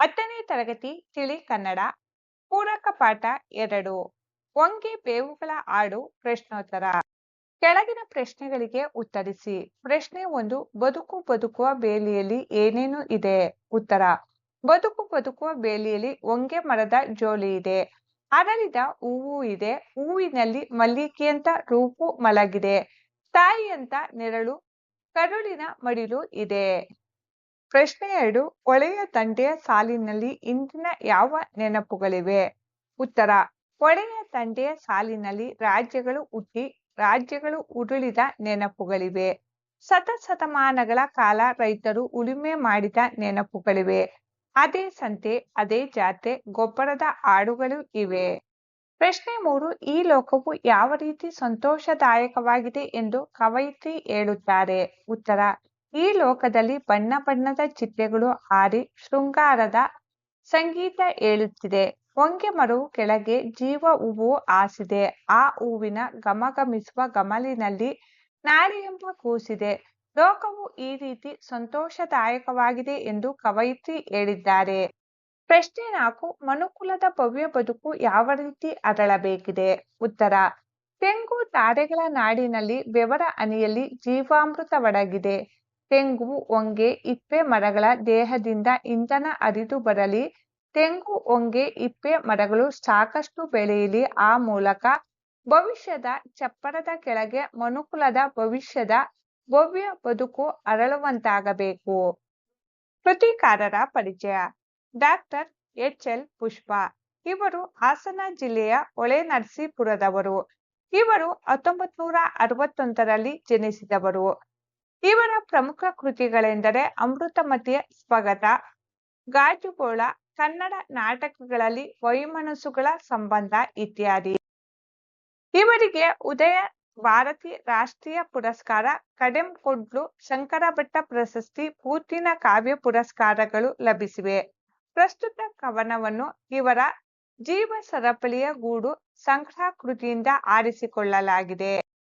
ಹತ್ತನೇ ತರಗತಿ ತಿಳಿ ಕನ್ನಡ, ಪೂರಕ ಪಾಠ ಎರಡು, ಒಂಗೆ ಬೇವುಗಳ ಹಾಡು ಪ್ರಶ್ನೋತ್ತರ. ಕೆಳಗಿನ ಪ್ರಶ್ನೆಗಳಿಗೆ ಉತ್ತರಿಸಿ. ಪ್ರಶ್ನೆ ಒಂದು, ಬದುಕು ಬದುಕುವ ಬೇಲಿಯಲ್ಲಿ ಏನೇನು ಇದೆ? ಉತ್ತರ, ಬದುಕು ಬದುಕುವ ಬೇಲಿಯಲ್ಲಿ ಒಂಗೆ ಮರದ ಜೋಲಿ ಇದೆ. ಅರಳಿದ ಹೂವು ಇದೆ. ಹೂವಿನಲ್ಲಿ ಮಲ್ಲಿಕೆಯಂತ ರೂಪು ಮಲಗಿದೆ. ತಾಯಿಯಂತ ನೆರಳು, ಕರುಳಿನ ಮಡಿಲು ಇದೆ. ಪ್ರಶ್ನೆ ಎರಡು ಹೊಳೆಯ ತಂಡೆಯ ಸಾಲಿನಲ್ಲಿ ಇಂದಿನ ಯಾವ ನೆನಪುಗಳಿವೆ? ಉತ್ತರ ಹೊಳೆಯ ತಂಡೆಯ ಸಾಲಿನಲ್ಲಿ ರಾಜ್ಯಗಳು ಹುಟ್ಟಿ, ರಾಜ್ಯಗಳು ಉರುಳಿದ ನೆನಪುಗಳಿವೆ. ಶತಶತಮಾನಗಳ ಕಾಲ ರೈತರು ಉಳುಮೆ ಮಾಡಿದ ನೆನಪುಗಳಿವೆ. ಅದೇ ಸಂತೆ, ಅದೇ ಜಾತೆ ಗೊಬ್ಬರದ ಹಾಡುಗಳು ಇವೆ. ಪ್ರಶ್ನೆ ಮೂರು, ಈ ಲೋಕವು ಯಾವ ರೀತಿ ಸಂತೋಷದಾಯಕವಾಗಿದೆ ಎಂದು ಕವಯಿತ್ರಿ ಹೇಳುತ್ತಾರೆ. ಉತ್ತರ ಈ ಲೋಕದಲ್ಲಿ ಬಣ್ಣ ಬಣ್ಣದ ಚಿಟ್ಟೆಗಳು ಹಾರಿ ಶೃಂಗಾರದ ಸಂಗೀತ ಹೇಳುತ್ತಿದೆ ಹೊಂಗೆ ಮರವು ಕೆಳಗೆ ಜೀವ ಹೂವು ಹಾಸಿದೆ. ಆ ಹೂವಿನ ಘಮಘಮಿಸುವ ಗಮಲಿನಲ್ಲಿ ನಾಳೆ ಎಂಬ ಕೂಸಿದೆ. ಲೋಕವು ಈ ರೀತಿ ಸಂತೋಷದಾಯಕವಾಗಿದೆ ಎಂದು ಕವಯಿತ್ರಿ ಹೇಳಿದ್ದಾರೆ. ಪ್ರಶ್ನೆ ನಾಲ್ಕು, ಮನುಕುಲದ ಭವ್ಯ ಬದುಕು ಯಾವ ರೀತಿ ಅರಳಬೇಕಿದೆ? ಉತ್ತರ, ತೆಂಗು ತಾರೆಗಳ ನಾಡಿನಲ್ಲಿ ಬೆವರ ಅನಿಯಲ್ಲಿ ಜೀವಾಮೃತ ಒಡಗಿದೆ ತೆಂಗು ಹೊಂಗೆ ಇಪ್ಪೆ ಮರಗಳ ದೇಹದಿಂದ ಇಂಧನ ಹರಿದು ಬರಲಿ. ತೆಂಗು ಹೊಂಗೆ ಇಪ್ಪೆ ಮರಗಳು ಸಾಕಷ್ಟು ಬೆಳೆಯಲಿ. ಆ ಮೂಲಕ ಭವಿಷ್ಯದ ಚಪ್ಪರದ ಕೆಳಗೆ ಮನುಕುಲದ ಭವಿಷ್ಯದ ಭವ್ಯ ಬದುಕು ಅರಳುವಂತಾಗಬೇಕು. ಕೃತಿಕಾರರ ಪರಿಚಯ. Doctor H L Pushpa. ಇವರು ಹಾಸನ ಜಿಲ್ಲೆಯ ಹೊಳೆನರಸೀಪುರದವರು ಇವರು ಹತ್ತೊಂಬತ್ ನೂರ ಅರವತ್ತೊಂದರಲ್ಲಿ ಜನಿಸಿದವರು. ಇವರ ಪ್ರಮುಖ ಕೃತಿಗಳೆಂದರೆ ಅಮೃತಮತಿಯ ಸ್ವಗತ, ಗಾಜುಗೋಳ, ಕನ್ನಡ ನಾಟಕಗಳಲ್ಲಿ ವೈಮನಸ್ಸುಗಳ ಸಂಬಂಧ ಇತ್ಯಾದಿ. ಇವರಿಗೆ ಉದಯ ಭಾರತಿ ರಾಷ್ಟ್ರೀಯ ಪುರಸ್ಕಾರ ಕಡೆಂಕೊಡ್ಲು ಶಂಕರ ಭಟ್ಟ ಪ್ರಶಸ್ತಿ, ಪೂತಿನ ಕಾವ್ಯ ಪುರಸ್ಕಾರಗಳು ಲಭಿಸಿವೆ. ಪ್ರಸ್ತುತ ಕವನವನ್ನು ಇವರ ಜೀವ ಸರಪಳಿಯ ಗೂಡು ಸಂಗ್ರಹ ಕೃತಿಯಿಂದ ಆರಿಸಿಕೊಳ್ಳಲಾಗಿದೆ.